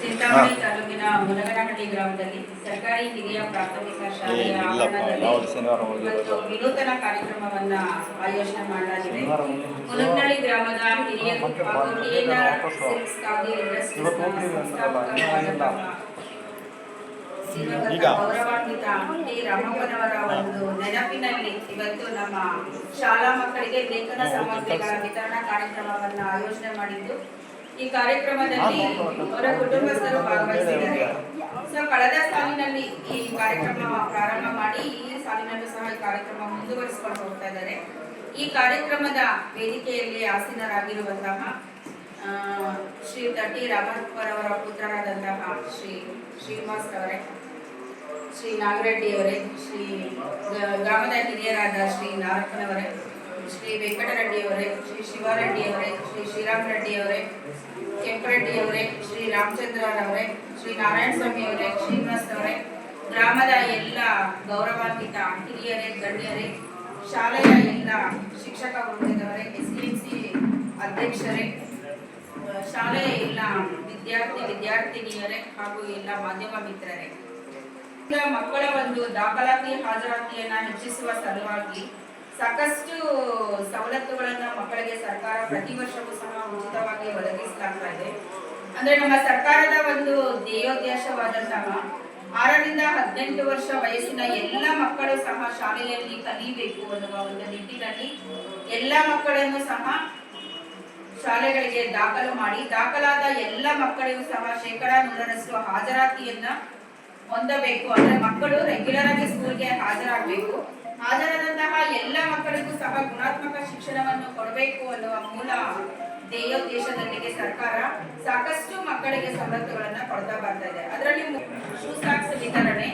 ಚಿಂತಾಮಣಿ ತಾಲೂಕಿನ ಮುನಗನಹಳ್ಳಿ ಗ್ರಾಮದಲ್ಲಿ ಸರ್ಕಾರಿ ಹಿರಿಯ ಪ್ರಾಥಮಿಕ ಶಾಲೆಯ ಆವರಣದಲ್ಲಿ ವಿನೂತನ ಕಾರ್ಯಕ್ರಮವನ್ನ ಆಯೋಜನೆ ಮಾಡಲಾಗಿದೆ. ಮುನಗನಹಳ್ಳಿ ಗ್ರಾಮದ ಹಿರಿಯರು ಹಾಗೂ ಟಿಎನ್ಆರ್ ಸಿಲ್ಕ್ಸ್ ಖಾದಿ ಶ್ರೀಮಂತ ಈಗ. ಗೌರವಾನ್ವಿತ ಟಿ. ರಾಮಪ್ಪನವರ ಒಂದು ನೆನಪಿನಲ್ಲಿ ಇವತ್ತು ನಮ್ಮ ಶಾಲಾ ಮಕ್ಕಳಿಗೆ ಲೇಖನ ಸಾಮಗ್ರಿಗಳ ವಿತರಣಾ ಕಾರ್ಯಕ್ರಮವನ್ನ ಆಯೋಜನೆ ಮಾಡಿದ್ದು ಈ ಕಾರ್ಯಕ್ರಮದಲ್ಲಿ ಅವರ ಕುಟುಂಬಸ್ಥರು ಭಾಗವಹಿಸಿದ್ದಾರೆ. ಸೊ ಕಳೆದ ಸಾಲಿನಲ್ಲಿ ಈ ಕಾರ್ಯಕ್ರಮ ಪ್ರಾರಂಭ ಮಾಡಿ, ಈ ಸಾಲಿನಲ್ಲೂ ಸಹ ಈ ಕಾರ್ಯಕ್ರಮ ಮುಂದುವರಿಸಿಕೊಂಡು ಹೋಗ್ತಾ ಇದ್ದಾರೆ. ಈ ಕಾರ್ಯಕ್ರಮದ ವೇದಿಕೆಯಲ್ಲಿ ಆಸೀನರಾಗಿರುವಂತಹ ಶ್ರೀ ಶ್ರೀ ರಾಮತ್ವರ್ ಅವರ ಪುತ್ರರಾದಂತಹ ಶ್ರೀ ಶ್ರೀನಿವಾಸ್ ಅವರೇ ಶ್ರೀ ನಾಗರೆಡ್ಡಿ ಅವರೇ, ಶ್ರೀ ಗ್ರಾಮದ ಹಿರಿಯರಾದ ಶ್ರೀ ನಾರಪ್ಪನವರೇ ಶ್ರೀ ವೆಂಕಟರೆಡ್ಡಿಯವರೇ, ಶ್ರೀ ಶಿವರೆಡ್ಡಿಯವರೇ, ಶ್ರೀ ಶ್ರೀರಾಮ್ ರೆಡ್ಡಿ ಅವರೇ ಕೆಂಪರೆಡ್ಡಿ ಅವರೇ ಶ್ರೀ ರಾಮಚಂದ್ರರವರೇ, ಶ್ರೀ ನಾರಾಯಣ ಸ್ವಾಮಿ ಅವರೇ ಶ್ರೀನಿವಾಸ್ ಅವರೇ ಗ್ರಾಮದ ಎಲ್ಲ ಗೌರವಾನ್ವಿತ ಹಿರಿಯರೇ, ಗಣ್ಯರೇ, ಶಾಲೆಯ ಎಲ್ಲ ಶಿಕ್ಷಕ ವೃಂದದವರೇ ಎಸ್ ಸಿ ಅಧ್ಯಕ್ಷರೇ ಶಾಲೆಯ ಎಲ್ಲ ವಿದ್ಯಾರ್ಥಿ, ವಿದ್ಯಾರ್ಥಿನಿಯರೇ ಹಾಗೂ ಎಲ್ಲ ಮಾಧ್ಯಮ ಮಿತ್ರರೇ. ಮಕ್ಕಳ ಒಂದು ದಾಖಲಾತಿ, ಹಾಜರಾತಿಯನ್ನ ಹೆಚ್ಚಿಸುವ ಸಲುವಾಗಿ ಸಾಕಷ್ಟು ಸವಲತ್ತುಗಳನ್ನ ಮಕ್ಕಳಿಗೆ ಸರ್ಕಾರ ಪ್ರತಿ ವರ್ಷವೂ ಸಹ ಉಚಿತವಾಗಿ ಒದಗಿಸಲಾಗ್ತಾ ಇದೆ. ಅಂದ್ರೆ ನಮ್ಮ ಸರ್ಕಾರದ ಒಂದು ಧ್ಯೇಯೋದ್ದೇಶವಾದಂತಹ ಆರರಿಂದ ಹದಿನೆಂಟು ವರ್ಷ ವಯಸ್ಸಿನ ಎಲ್ಲ ಮಕ್ಕಳು ಸಹ ಶಾಲೆಯಲ್ಲಿ ಕಲಿಬೇಕು ಅನ್ನುವ ಒಂದು ನಿಟ್ಟಿನಲ್ಲಿ ಎಲ್ಲ ಮಕ್ಕಳನ್ನು ಸಹ ಶಾಲೆಗಳಿಗೆ ದಾಖಲು ಮಾಡಿ, ದಾಖಲಾದ ಎಲ್ಲ ಮಕ್ಕಳಿಗೂ ಸಹ ಶೇಕಡಾ ನೂರರಷ್ಟು ಹಾಜರಾತಿಯನ್ನ ಹೊಂದಬೇಕು. ಅಂದ್ರೆ ಮಕ್ಕಳು ರೆಗ್ಯುಲರ್ ಆಗಿ ಸ್ಕೂಲ್ಗೆ ಹಾಜರಾಗಬೇಕು. ಹಾಜರಾದಂತಹ ಎಲ್ಲ ಮಕ್ಕಳಿಗೂ ಸಹ ಗುಣಾತ್ಮಕ ಶಿಕ್ಷಣವನ್ನು ಕೊಡಬೇಕು ಅನ್ನುವ ಮೂಲ ಧ್ಯೇಯೋದ್ದೇಶದೊಂದಿಗೆ ಸರ್ಕಾರ ಸಾಕಷ್ಟು ಮಕ್ಕಳಿಗೆ ಸವಲತ್ತುಗಳನ್ನ ಕೊಡ್ತಾ ಬರ್ತಾ ಇದೆ. ಅದರಲ್ಲಿ ಶೂ ಸಾಕ್ಸ್ ವಿತರಣೆ,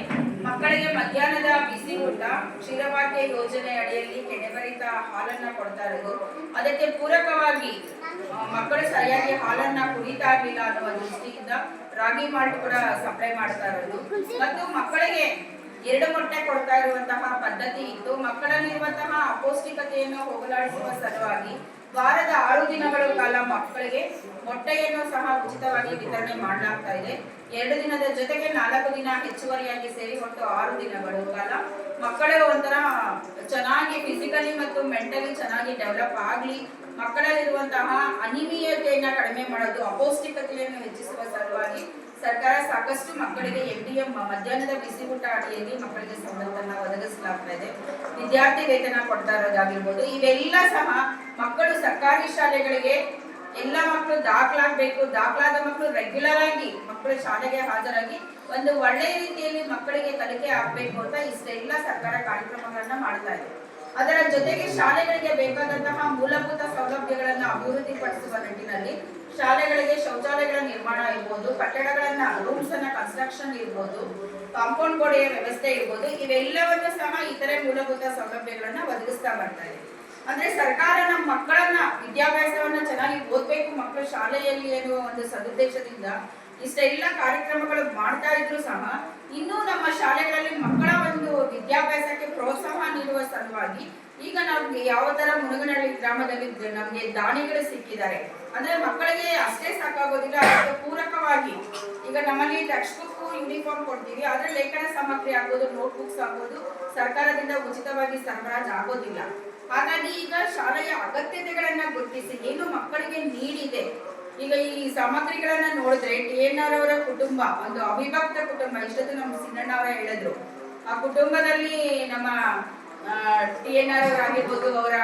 ಮಕ್ಕಳಿಗೆ ಮಧ್ಯಾಹ್ನದ ಬಿಸಿ ಊಟ ಕ್ಷೀರಭಾಗ್ಯ ಯೋಜನೆ ಅಡಿಯಲ್ಲಿ ಕೆನೆಬರಿತ ಹಾಲನ್ನ ಕೊಡ್ತಾ ಇರೋದು. ಅದಕ್ಕೆ ಪೂರಕವಾಗಿ ಮಕ್ಕಳು ಸರಿಯಾಗಿ ಹಾಲನ್ನ ಕುಡಿತಾ ಇರಲಿಲ್ಲ ಅನ್ನುವ ದೃಷ್ಟಿಯಿಂದ ರಾಗಿ ಮಾಲ್ಟ್ ಕೂಡ ಸಪ್ಲೈ ಮಾಡ್ತಾ ಇರೋದು. ಮತ್ತು ಮಕ್ಕಳಿಗೆ ಎರಡು ಮೊಟ್ಟೆ ಕೊಡ್ತಾ ಇರುವಂತಹ ಪದ್ಧತಿ ಇತ್ತು. ಮಕ್ಕಳಲ್ಲಿರುವಂತಹ ಅಪೌಷ್ಟಿಕತೆಯನ್ನು ಹೋಗಲಾಡಿಸುವ ಸಲುವಾಗಿ ವಾರದ ಆರು ದಿನಗಳ ಕಾಲ ಮಕ್ಕಳಿಗೆ ಮೊಟ್ಟೆಯನ್ನು ಸಹ ಉಚಿತವಾಗಿ ವಿತರಣೆ ಮಾಡಲಾಗ್ತಾ ಇದೆ. ಎರಡು ದಿನದ ಜೊತೆಗೆ ನಾಲ್ಕು ದಿನ ಹೆಚ್ಚುವರಿಯಾಗಿ ಸೇರಿ ಒಟ್ಟು ಆರು ದಿನಗಳ. ಕಾಲ ಮಕ್ಕಳು ಒಂಥರ ಚೆನ್ನಾಗಿ ಫಿಸಿಕಲಿ ಮತ್ತು ಮೆಂಟಲಿ ಚೆನ್ನಾಗಿ ಡೆವಲಪ್ ಆಗಲಿ. ಮಕ್ಕಳಲ್ಲಿರುವಂತಹ ಅನಿಮಿಯತೆಯನ್ನ ಕಡಿಮೆ ಮಾಡೋದು, ಅಪೌಷ್ಟಿಕತೆಯನ್ನು ಹೆಚ್ಚಿಸುವ ಸಲುವಾಗಿ ಸರ್ಕಾರ ಸಾಕಷ್ಟು ಮಕ್ಕಳಿಗೆ ಎಂ ಡಿ ಎಂ ಮಧ್ಯಾಹ್ನದ ಬಿಸಿ ಊಟ ಅಡಿಯಲ್ಲಿ ಮಕ್ಕಳಿಗೆ ಸವಲತ್ತನ್ನು ಒದಗಿಸಲಾಗ್ತಾ ಇದೆ. ವಿದ್ಯಾರ್ಥಿ ವೇತನ ಕೊಡ್ತಾ ಇರೋದಾಗಿರ್ಬೋದು. ಇವೆಲ್ಲ ಸಹ ಮಕ್ಕಳು ಸರ್ಕಾರಿ ಶಾಲೆಗಳಿಗೆ ಎಲ್ಲ ಮಕ್ಕಳು ದಾಖಲಾಗಬೇಕು. ದಾಖಲಾದ ಮಕ್ಕಳು ರೆಗ್ಯುಲರ್ ಆಗಿ ಮಕ್ಕಳು ಶಾಲೆಗೆ ಹಾಜರಾಗಿ ಒಂದು ಒಳ್ಳೆಯ ರೀತಿಯಲ್ಲಿ ಮಕ್ಕಳಿಗೆ ಕಲಿಕೆ ಆಗಬೇಕು ಅಂತ ಇಷ್ಟೆಲ್ಲ ಸರ್ಕಾರ ಕಾರ್ಯಕ್ರಮಗಳನ್ನ ಮಾಡ್ತಾ ಇದೆ. ಅದರ ಜೊತೆಗೆ ಶಾಲೆಗಳಿಗೆ ಬೇಕಾದಂತಹ ಮೂಲಭೂತ ಸೌಲಭ್ಯಗಳನ್ನ ಅಭಿವೃದ್ಧಿಪಡಿಸುವ ನಿಟ್ಟಿನಲ್ಲಿ ಶಾಲೆಗಳಿಗೆ ಶೌಚಾಲಯಗಳ ನಿರ್ಮಾಣ ಇರ್ಬೋದು, ಕಟ್ಟಡಗಳನ್ನ ರೂಮ್ಸ್ ಅನ್ನ ಕನ್ಸ್ಟ್ರಕ್ಷನ್ ಇರ್ಬೋದು ಕಾಂಪೌಂಡ್ ಗೋಡೆಯ ವ್ಯವಸ್ಥೆ ಇರ್ಬೋದು, ಇವೆಲ್ಲವನ್ನು ಸಹ ಇತರೆ ಮೂಲಭೂತ ಸೌಲಭ್ಯಗಳನ್ನ ಒದಗಿಸ್ತಾ ಬರ್ತಾ ಇದೆ. ಅಂದ್ರೆ ಸರ್ಕಾರ ನಮ್ಮ ಮಕ್ಕಳನ್ನ, ವಿದ್ಯಾಭ್ಯಾಸವನ್ನ ಚೆನ್ನಾಗಿ ಓದ್ಬೇಕು ಮಕ್ಕಳ ಶಾಲೆಯಲ್ಲಿ ಅನ್ನುವ ಒಂದು ಸದುದ್ದೇಶದಿಂದ ಇಷ್ಟೆಲ್ಲ ಕಾರ್ಯಕ್ರಮಗಳು ಮಾಡ್ತಾ ಇದ್ರು ಸಹ, ಇನ್ನೂ ನಮ್ಮ ಶಾಲೆಗಳಲ್ಲಿ ಮಕ್ಕಳ ಒಂದು ವಿದ್ಯಾಭ್ಯಾಸಕ್ಕೆ ಪ್ರೋತ್ಸಾಹ ನೀಡುವ ಸಲುವಾಗಿ ಈಗ ನಮ್ಗೆ ಯಾವ ತರ ಮುನಗನಹಳ್ಳಿ ಗ್ರಾಮದಲ್ಲಿ ನಮ್ಗೆ ದಾನಿಗಳು ಸಿಕ್ಕಿದ್ದಾರೆ. ಅಂದ್ರೆ ಮಕ್ಕಳಿಗೆ ಅಷ್ಟೇ ಸಾಕಾಗೋದಿಲ್ಲ ಅದಕ್ಕೆ ಪೂರಕವಾಗಿ. ಈಗ ನಮ್ಮಲ್ಲಿ ಟೆಕ್ಸ್ಟ್ ಬುಕ್ ಯೂನಿಫಾರ್ಮ್ ಕೊಡ್ತೀವಿ, ಆದ್ರೆ ಲೇಖನ ಸಾಮಗ್ರಿ ಆಗ್ಬೋದು ನೋಟ್ ಬುಕ್ಸ್ ಆಗ್ಬೋದು, ಸರ್ಕಾರದಿಂದ ಉಚಿತವಾಗಿ ಸರಬರಾಜ್ ಆಗೋದಿಲ್ಲ. ಹಾಗಾಗಿ ಈಗ ಶಾಲೆಯ ಅಗತ್ಯತೆಗಳನ್ನ ಗುರುತಿಸಿ ಏನು ಮಕ್ಕಳಿಗೆ ನೀಡಿದೆ. ಈಗ ಈ ಸಾಮಗ್ರಿಗಳನ್ನ ನೋಡಿದ್ರೆ ಟಿ ಎನ್ ಆರ್ ಅವರ ಕುಟುಂಬ, ಒಂದು ಅವಿಭಕ್ತ ಕುಟುಂಬ, ಇಷ್ಟೊತ್ತು ನಮ್ಮ ಸಿನ್ನಣ್ಣ ಅವರ ಹೇಳಿದ್ರು. ಆ ಕುಟುಂಬದಲ್ಲಿ ನಮ್ಮ ಟಿ ಎನ್ ಆರ್ ಅವರ್ ಆಗಿರ್ಬೋದು, ಅವರ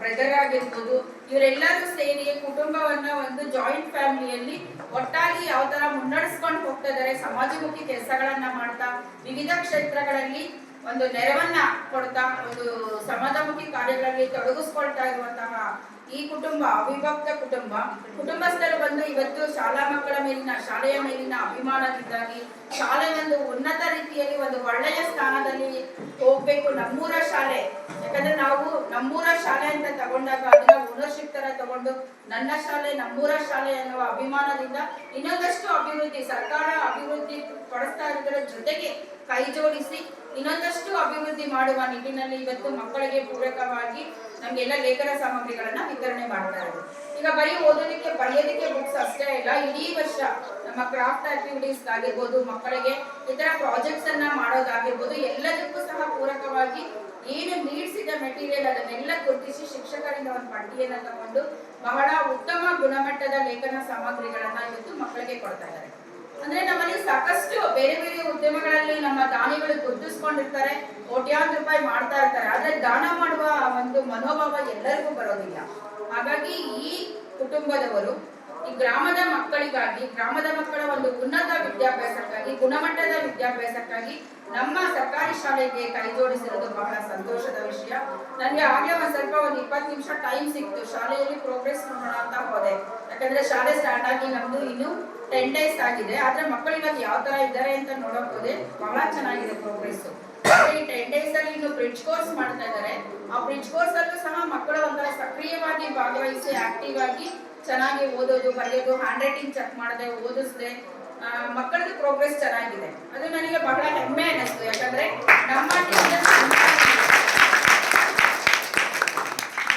ಬ್ರದರ್ ಆಗಿರ್ಬೋದು, ಇವರೆಲ್ಲರೂ ಸೇರಿ ಕುಟುಂಬವನ್ನ ಒಂದು ಜಾಯಿಂಟ್ ಫ್ಯಾಮಿಲಿಯಲ್ಲಿ ಒಟ್ಟಾಗಿ ಯಾವ ತರ ಮುನ್ನಡೆಸ್ಕೊಂಡು ಹೋಗ್ತಾ ಇದ್ದಾರೆ, ಸಮಾಜಮುಖಿ ಕೆಲಸಗಳನ್ನ ಮಾಡ್ತಾ, ವಿವಿಧ ಕ್ಷೇತ್ರಗಳಲ್ಲಿ ಒಂದು ನೆರವನ್ನ ಕೊಡ್ತಾ, ಒಂದು ಸಮಾಜಮುಖಿ ಕಾರ್ಯಗಳಲ್ಲಿ ತೊಡಗಿಸ್ಕೊಳ್ತಾ ಇರುವಂತಹ ಈ ಕುಟುಂಬ, ಅವಿಭಕ್ತ ಕುಟುಂಬ, ಕುಟುಂಬಸ್ಥರು ಬಂದು ಇವತ್ತು ಶಾಲಾ ಮಕ್ಕಳ ಮೇಲಿನ, ಶಾಲೆಯ ಮೇಲಿನ ಅಭಿಮಾನದಿಂದಾಗಿ ಶಾಲೆ ಒಂದು ಉನ್ನತ ರೀತಿಯಲ್ಲಿ ಒಂದು ಒಳ್ಳೆಯ ಸ್ಥಾನದಲ್ಲಿ ಹೋಗ್ಬೇಕು ನಮ್ಮೂರ ಶಾಲೆ. ಯಾಕಂದ್ರೆ ನಾವು ನಮ್ಮೂರ ಶಾಲೆ ಅಂತ ತಗೊಂಡಾಗ ಅದನ್ನ ಓನರ್ಶಿಪ್ ತರ ತಗೊಂಡು ನನ್ನ ಶಾಲೆ, ನಮ್ಮೂರ ಶಾಲೆ ಅನ್ನುವ ಅಭಿಮಾನದಿಂದ ಇನ್ನೊಂದಷ್ಟು ಅಭಿವೃದ್ಧಿ, ಸರ್ಕಾರ ಅಭಿವೃದ್ಧಿ ಪಡಿಸ್ತಾ ಇರೋದ್ರ ಜೊತೆಗೆ ಕೈ ಜೋಡಿಸಿ ಇನ್ನೊಂದಷ್ಟು ಅಭಿವೃದ್ಧಿ ಮಾಡುವ ನಿಟ್ಟಿನಲ್ಲಿ ಇವತ್ತು ಮಕ್ಕಳಿಗೆ ಪೂರಕವಾಗಿ ನಮ್ಗೆಲ್ಲ ಲೇಖನ ಸಾಮಗ್ರಿಗಳನ್ನ ವಿತರಣೆ ಮಾಡ್ತಾ ಇರೋದು. ಈಗ ಬರೀ ಓದೋದಕ್ಕೆ, ಬರೆಯೋದಕ್ಕೆ ಬುಕ್ಸ್ ಅಷ್ಟೇ ಇಲ್ಲ ಇಡೀ ವರ್ಷ ನಮ್ಮ ಕ್ರಾಫ್ಟ್ ಆಕ್ಟಿವಿಟೀಸ್ ಆಗಿರ್ಬೋದು, ಮಕ್ಕಳಿಗೆ ಇತರ ತರ ಪ್ರಾಜೆಕ್ಟ್ಸ್ ಅನ್ನ ಮಾಡೋದಾಗಿರ್ಬೋದು, ಎಲ್ಲದಕ್ಕೂ ಏನು ನೀಡ್ಸ್ ಇದೆ ಮೆಟೀರಿಯಲ್ ಅದನ್ನೆಲ್ಲ ಗುರುತಿಸಿ ಶಿಕ್ಷಕರಿಂದ ಒಂದು ಪಟ್ಟಿಯನ್ನು ತಗೊಂಡು ಬಹಳ ಉತ್ತಮ ಗುಣಮಟ್ಟದ ಲೇಖನ ಸಾಮಗ್ರಿಗಳನ್ನ ಇವತ್ತು ಮಕ್ಕಳಿಗೆ ಕೊಡ್ತಾ ಇದ್ದಾರೆ. ಅಂದ್ರೆ ನಮ್ಮಲ್ಲಿ ಸಾಕಷ್ಟು ಬೇರೆ ಬೇರೆ ಉದ್ಯಮಗಳಲ್ಲಿ ನಮ್ಮ ದಾನಿಗಳು ಗುರುತಿಸ್ಕೊಂಡಿರ್ತಾರೆ, ಕೋಟ್ಯಾಂತರ ರೂಪಾಯಿ ಮಾಡ್ತಾ ಇರ್ತಾರೆ. ಆದ್ರೆ ದಾನ ಮಾಡುವ ಒಂದು ಮನೋಭಾವ ಎಲ್ಲರಿಗೂ ಬರೋದಿಲ್ಲ. ಹಾಗಾಗಿ ಈ ಕುಟುಂಬದವರು, ಈ ಗ್ರಾಮದ ಮಕ್ಕಳಿಗಾಗಿ, ಗ್ರಾಮದ ಮಕ್ಕಳ ಒಂದು ಉನ್ನತ ವಿದ್ಯಾಭ್ಯಾಸಕ್ಕಾಗಿ, ಗುಣಮಟ್ಟದ ವಿದ್ಯಾಭ್ಯಾಸಕ್ಕಾಗಿ ನಮ್ಮ ಸರ್ಕಾರಿ ಶಾಲೆಗೆ ಕೈ ಜೋಡಿಸಿರೋದು ಬಹಳ ಸಂತೋಷದ ವಿಷಯ. ನನಗೆ ಹಾಗೆ ಒಂದು ಸ್ವಲ್ಪ ಒಂದು ಇಪ್ಪತ್ತು ನಿಮಿಷ ಟೈಮ್ ಸಿಕ್ತು. ಶಾಲೆಯಲ್ಲಿ ಪ್ರೋಗ್ರೆಸ್ ನೋಡೋಣ ಅಂತ ಹೋದೆ. ಯಾಕಂದ್ರೆ ಶಾಲೆ ಸ್ಟಾರ್ಟ್ ಆಗಿ ನಮ್ದು ಇನ್ನು ಟೆನ್ ಡೇಸ್ ಆಗಿದೆ. ಆದ್ರೆ ಮಕ್ಕಳು ಇವತ್ತು ಯಾವ ತರ ಇದ್ದಾರೆ ಅಂತ ನೋಡಕ್ ಬಹಳ ಚೆನ್ನಾಗಿದೆ ಪ್ರೋಗ್ರೆಸ್ ಈ ಟೆನ್ ಡೇಸ್ ಅಲ್ಲಿ ಇನ್ನು ಬ್ರಿಡ್ಜ್ ಕೋರ್ಸ್ ಮಾಡ್ತಾ ಇದ್ದಾರೆ. ಆ ಬ್ರಿಡ್ಜ್ ಕೋರ್ಸ್ ಅಲ್ಲೂ ಸಹ ಮಕ್ಕಳು ಒಂಥರ ಸಕ್ರಿಯವಾಗಿ ಭಾಗವಹಿಸಿ ಆಕ್ಟಿವ್ ಆಗಿ ಚೆನ್ನಾಗಿ ಓದೋದು, ಬರೆಯೋದು ಹ್ಯಾಂಡ್ ರೈಟಿಂಗ್ ಚೆಕ್ ಮಾಡದೆ ಓದಿಸ್ದೆ ಮಕ್ಕಳದ್ದು ಪ್ರೋಗ್ರೆಸ್ ಚೆನ್ನಾಗಿದೆ. ಅದು ನನಗೆ ಬಹಳ ಹೆಮ್ಮೆ ಅನ್ನಿಸ್ತು. ಯಾಕಂದ್ರೆ ನಮ್ಮ teachers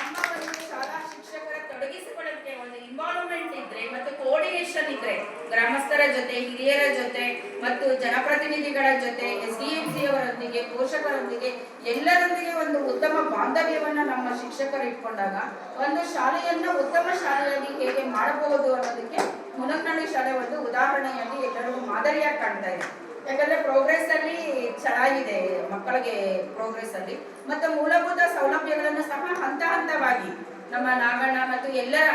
ನಮ್ಮ ಒಂದು ಶಾಲಾ ಶಿಕ್ಷಕರ ತೊಡಗಿಸಿಕೊಳ್ಳಕ್ಕೆ ಒಂದು ಇನ್ವಾಲ್ವ್ಮೆಂಟ್ ಇದ್ರೆ ಮತ್ತು ಕೋಆರ್ಡಿನೇಷನ್ ಇದ್ರೆ, ಗ್ರಾಮಸ್ಥರ ಜೊತೆ, ಹಿರಿಯರ ಜೊತೆ ಮತ್ತು ಜನಪ್ರತಿನಿಧಿಗಳ ಜೊತೆ ಎಸ್ ಡಿ ಎಂ ಸಿ ಅವರೊಂದಿಗೆ, ಪೋಷಕರೊಂದಿಗೆ, ಎಲ್ಲರೊಂದಿಗೆ ಒಂದು ಉತ್ತಮ ಬಾಂಧವ್ಯವನ್ನು ನಮ್ಮ ಶಿಕ್ಷಕರು ಇಟ್ಕೊಂಡಾಗ ಒಂದು ಶಾಲೆಯನ್ನು ಉತ್ತಮ ಶಾಲೆಯಾಗಿ ಹೇಗೆ ಮಾಡಬಹುದು ಅನ್ನೋದಕ್ಕೆ ಮುನಕ್ನಳ್ಳಿ ಶಾಲೆ ಒಂದು ಉದಾಹರಣೆಯಾಗಿ ಎಲ್ಲರಿಗೂ ಮಾದರಿಯಾಗಿ ಕಾಣ್ತಾ ಇದೆ. ಯಾಕಂದ್ರೆ ಪ್ರೋಗ್ರೆಸ್ ಅಲ್ಲಿ ಚೆನ್ನಾಗಿದೆ ಮಕ್ಕಳಿಗೆ ಪ್ರೋಗ್ರೆಸ್ ಅಲ್ಲಿ, ಮತ್ತೆ ಮೂಲಭೂತ ಸೌಲಭ್ಯಗಳನ್ನು ಸಹ ಹಂತ ಹಂತವಾಗಿ ನಮ್ಮ ನಾಗಣ್ಣ ಮತ್ತು ಎಲ್ಲರ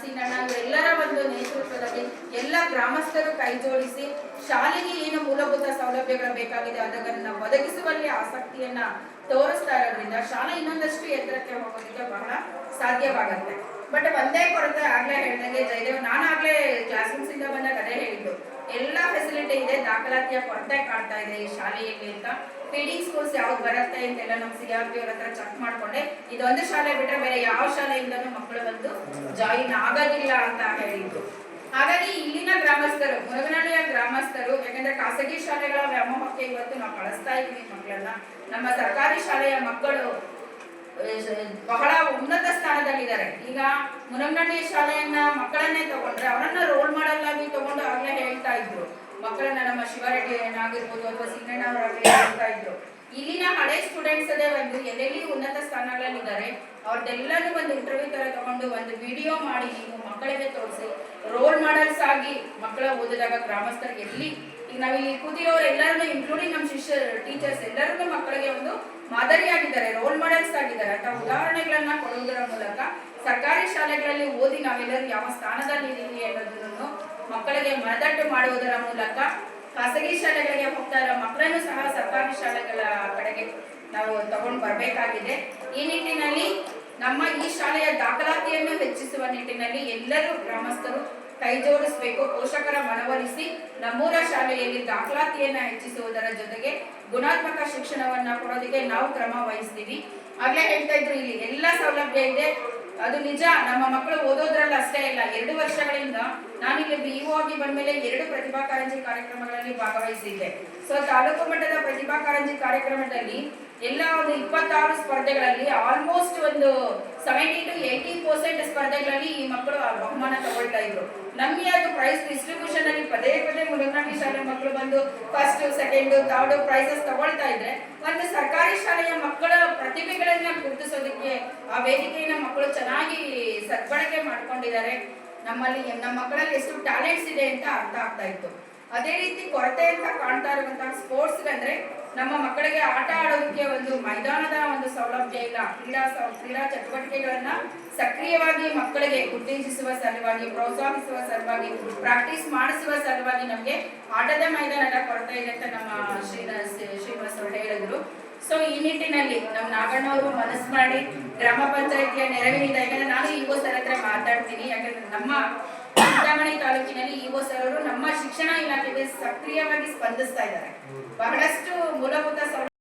ಸೀನಣ್ಣ ಎಲ್ಲರ ಒಂದು ನೇತೃತ್ವದಲ್ಲಿ ಎಲ್ಲ ಗ್ರಾಮಸ್ಥರು ಕೈ ಜೋಡಿಸಿ ಶಾಲೆಗೆ ಏನು ಮೂಲಭೂತ ಸೌಲಭ್ಯಗಳು ಬೇಕಾಗಿದೆ ಅದನ್ನ ಒದಗಿಸುವಲ್ಲಿ ಆಸಕ್ತಿಯನ್ನ ತೋರಿಸ್ತಾ ಇರೋದ್ರಿಂದ ಶಾಲೆ ಇನ್ನೊಂದಷ್ಟು ಎತ್ತರಕ್ಕೆ ಹೋಗೋದಕ್ಕೆ ಬಹಳ ಸಾಧ್ಯವಾಗುತ್ತೆ. ಬಟ್ ಒಂದೇ ಕೊರತೆ ಆಗ್ಲೇ ಹೇಳ್ದಂಗೆ ಜಯದೇವ್, ನಾನು ಆಗ್ಲೇ ಕ್ಲಾಸ್ ಇಂದ ಬಂದಾಗ ಅದೇ ಹೇಳಿದ್ದು. ಎಲ್ಲ ಫೆಸಿಲಿಟಿ ಇದೆ, ದಾಖಲಾತಿಯ ಕೊರತೆ ಕಾಡ್ತಾ ಇದೆ ಈ ಶಾಲೆಯಲ್ಲಿ ಅಂತ. ಫೀಡಿಂಗ್ ಸ್ಕೂಲ್ಸ್ ಯಾವ್ದು ಬರುತ್ತೆ ಅಂತೆಲ್ಲ ನಮ್ಮ ಸಿ ಆರ್ ಪಿ ಅವ್ರ ಹತ್ರ ಚೆಕ್ ಮಾಡ್ಕೊಂಡೆ. ಇದೊಂದು ಶಾಲೆ ಬಿಟ್ರೆ ಬೇರೆ ಯಾವ ಶಾಲೆಯಿಂದನೂ ಮಕ್ಕಳು ಬಂದು ಜಾಯಿನ್ ಆಗೋದಿಲ್ಲ ಅಂತ ಹೇಳಿದ್ರು. ಹಾಗಾಗಿ ಇಲ್ಲಿನ ಗ್ರಾಮಸ್ಥರು ಮುರುಗನಹಳ್ಳಿಯ ಗ್ರಾಮಸ್ಥರು, ಯಾಕಂದ್ರೆ ಖಾಸಗಿ ಶಾಲೆಗಳ ವ್ಯಾಮೋಹಕ್ಕೆ ಇವತ್ತು ನಾವು ಕಳಿಸ್ತಾ ಇದೀವಿ ಮಕ್ಕಳನ್ನ. ನಮ್ಮ ಸರ್ಕಾರಿ ಶಾಲೆಯ ಮಕ್ಕಳು ಬಹಳ ಉನ್ನತ ಸ್ಥಾನದಲ್ಲಿದ್ದಾರೆ. ಈಗ ಮುನಂಗಣ್ಣಿ ಶಾಲೆಯನ್ನ ಮಕ್ಕಳನ್ನೇ ತಗೊಂಡ್ರೆ ಅವರನ್ನ ರೋಲ್ ಮಾಡಲ್ ಆಗಿ ತಗೊಂಡು ಆಗ್ಲೇ ಹೇಳ್ತಾ ಇದ್ರು ಮಕ್ಕಳನ್ನ ನಮ್ಮ ಶಿವರೆಡ್ಡಿ ಆಗಿರ್ಬೋದು ಅಥವಾ ಸಿಂಗಣ್ಣ ಅವರಾಗಲಿ ಹೇಳ್ತಾ ಇದ್ರು. ಇಲ್ಲಿನ ಹಳೆ ಸ್ಟೂಡೆಂಟ್ಸ್ ಅದೇ ಒಂದು ಎಲ್ಲೆಲ್ಲಿ ಉನ್ನತ ಸ್ಥಾನಗಳಲ್ಲಿದ್ದಾರೆ ಅವ್ರದ್ದೆಲ್ಲನೂ ಒಂದು ಇಂಟರ್ವ್ಯೂ ತರ ತಗೊಂಡು ಒಂದು ವಿಡಿಯೋ ಮಾಡಿ ನೀವು ಮಕ್ಕಳಿಗೆ ತೋರಿಸಿ ರೋಲ್ ಮಾಡೆಲ್ಸ್ ಆಗಿ ಮಕ್ಕಳ ಓದಿದಾಗ ಗ್ರಾಮಸ್ಥರಿಗೆ ಎಲ್ಲಿ? ಈಗ ನಾವಿಲ್ಲಿ ಕೂತಿರೋರು ಎಲ್ಲರನ್ನು ಇನ್ಕ್ಲೂಡಿಂಗ್ ನಮ್ಮ ಶಿಷ್ಯ ಟೀಚರ್ಸ್ ಎಲ್ಲರನ್ನೂ ಮಕ್ಕಳಿಗೆ ಒಂದು ಮಾದರಿಯಾಗಿದ್ದಾರೆ ರೋಲ್ ಮಾಡೆಲ್ಸ್ ಆಗಿದ್ದಾರೆ ಅಂತ ಉದಾಹರಣೆಗಳನ್ನ ಕೊಡುವುದರ ಮೂಲಕ ಸರ್ಕಾರಿ ಶಾಲೆಗಳಲ್ಲಿ ಓದಿ ನಾವೆಲ್ಲರೂ ಯಾವ ಸ್ಥಾನದಲ್ಲಿ ಇದ್ದೀವಿ ಅನ್ನೋದನ್ನು ಮಕ್ಕಳಿಗೆ ಮನದಟ್ಟು ಮಾಡುವುದರ ಮೂಲಕ ಖಾಸಗಿ ಶಾಲೆಗಳಿಗೆ ಹೋಗ್ತಾ ಇರೋ ಮಕ್ಕಳನ್ನು ಸಹ ಸರ್ಕಾರಿ ಶಾಲೆಗಳ ಕಡೆಗೆ ನಾವು ತಗೊಂಡು ಬರಬೇಕಾಗಿದೆ. ಈ ನಿಟ್ಟಿನಲ್ಲಿ ನಮ್ಮ ಈ ಶಾಲೆಯ ದಾಖಲಾತಿಯನ್ನು ಹೆಚ್ಚಿಸುವ ನಿಟ್ಟಿನಲ್ಲಿ ಎಲ್ಲರೂ ಗ್ರಾಮಸ್ಥರು ಕೈ ಜೋಡಿಸಬೇಕು, ಪೋಷಕರ ಮನವೊಲಿಸಿ ನಮ್ಮೂರ ಶಾಲೆಯಲ್ಲಿ ದಾಖಲಾತಿಯನ್ನ ಹೆಚ್ಚಿಸುವುದರ ಜೊತೆಗೆ ಗುಣಾತ್ಮಕ ಶಿಕ್ಷಣವನ್ನ ಕೊಡೋದಕ್ಕೆ ನಾವು ಕ್ರಮ ವಹಿಸ್ತೀವಿ. ಆಗ್ಲೇ ಹೇಳ್ತಾ ಇದ್ರು, ಇಲ್ಲಿ ಎಲ್ಲ ಸೌಲಭ್ಯ ಇದೆ. ಅದು ನಿಜ, ನಮ್ಮ ಮಕ್ಕಳು ಓದೋದ್ರಲ್ಲಿ ಅಷ್ಟೇ ಇಲ್ಲ. ಎರಡು ವರ್ಷಗಳಿಂದ ನಾನಿಲ್ಲಿ ಬಿ ಆಗಿ ಬಂದ್ಮೇಲೆ ಎರಡು ಪ್ರತಿಭಾ ಕಾರಂಜಿ ಕಾರ್ಯಕ್ರಮಗಳಲ್ಲಿ ಭಾಗವಹಿಸಿದ್ದೆ. ಸೊ ತಾಲೂಕು ಮಟ್ಟದ ಪ್ರತಿಭಾ ಕಾರಂಜಿ ಕಾರ್ಯಕ್ರಮದಲ್ಲಿ ಎಲ್ಲ ಒಂದು ಇಪ್ಪತ್ತಾರು ಸ್ಪರ್ಧೆಗಳಲ್ಲಿ ಆಲ್ಮೋಸ್ಟ್ ಒಂದು ಸೆವೆಂಟಿ ಟು ಏಯ್ಟಿ ಪರ್ಸೆಂಟ್ ಸ್ಪರ್ಧೆಗಳಲ್ಲಿ ಈ ಮಕ್ಕಳು ಆ ಬಹುಮಾನ ತಗೊಳ್ತಾ ಇದ್ರು. ನಮಗೆ ಅದು ಪ್ರೈಸ್ ಡಿಸ್ಟ್ರಿಬ್ಯೂಷನ್ ಅಲ್ಲಿ ಪದೇ ಪದೇ ಮುಳುಗ್ನಾಟಿ ಶಾಲೆ ಮಕ್ಕಳು ಬಂದು ಫಸ್ಟ್ ಸೆಕೆಂಡ್ ಥರ್ಡ್ ಪ್ರೈಸಸ್ ತಗೊಳ್ತಾ ಇದ್ರೆ ಒಂದು ಸರ್ಕಾರಿ ಶಾಲೆಯ ಮಕ್ಕಳ ಪ್ರತಿಭೆಗಳನ್ನ ಗುರುತಿಸೋದಕ್ಕೆ ಆ ವೇದಿಕೆಯನ್ನ ಮಕ್ಕಳು ಚೆನ್ನಾಗಿ ಸದ್ಬಳಕೆ ಮಾಡ್ಕೊಂಡಿದ್ದಾರೆ. ನಮ್ಮಲ್ಲಿ, ನಮ್ಮ ಮಕ್ಕಳಲ್ಲಿ ಎಷ್ಟು ಟ್ಯಾಲೆಂಟ್ಸ್ ಇದೆ ಅಂತ ಅರ್ಥ ಆಗ್ತಾ ಇತ್ತು. ಅದೇ ರೀತಿ ಕೊರತೆ ಅಂತ ಕಾಣ್ತಾ ಇರುವಂತಹ ಸ್ಪೋರ್ಟ್ಸ್ ಅಂದ್ರೆ ನಮ್ಮ ಮಕ್ಕಳಿಗೆ ಆಟ ಆಡೋದಕ್ಕೆ ಒಂದು ಮೈದಾನದ ಒಂದು ಸೌಲಭ್ಯ ಇಲ್ಲ. ಕ್ರೀಡಾ ಕ್ರೀಡಾ ಚಟುವಟಿಕೆಗಳನ್ನ ಸಕ್ರಿಯವಾಗಿ ಮಕ್ಕಳಿಗೆ ಉತ್ತೇಜಿಸುವ ಸಲುವಾಗಿ, ಪ್ರೋತ್ಸಾಹಿಸುವ ಸಲುವಾಗಿ, ಪ್ರಾಕ್ಟೀಸ್ ಮಾಡಿಸುವ ಸಲುವಾಗಿ ನಮಗೆ ಆಟದ ಮೈದಾನದ ಕೊರತೆ ಇದೆ ಅಂತ ನಮ್ಮ ಶ್ರೀನಿವಾಸ್ ಅವರು ಹೇಳಿದ್ರು. ಸೊ ಈ ನಿಟ್ಟಿನಲ್ಲಿ ನಮ್ಮ ನಾಗಣ್ಣವರು ಮನಸ್ಸು ಮಾಡಿ ಗ್ರಾಮ ಪಂಚಾಯತಿಯ ನೆರವಿನಿಂದ, ಯಾಕಂದ್ರೆ ನಾನು ಈಗ ಸರ್ ಹತ್ರ ಮಾತಾಡ್ತೀನಿ. ಯಾಕಂದ್ರೆ ನಮ್ಮ ಚಿಂತಾಮಣಿ ತಾಲೂಕಿನಲ್ಲಿ ಇಒ ಸರ್ ನಮ್ಮ ಶಿಕ್ಷಣ ಇಲಾಖೆಗೆ ಸಕ್ರಿಯವಾಗಿ ಸ್ಪಂದಿಸ್ತಾ ಇದ್ದಾರೆ. ಬಹಳಷ್ಟು ಮೂಲಭೂತ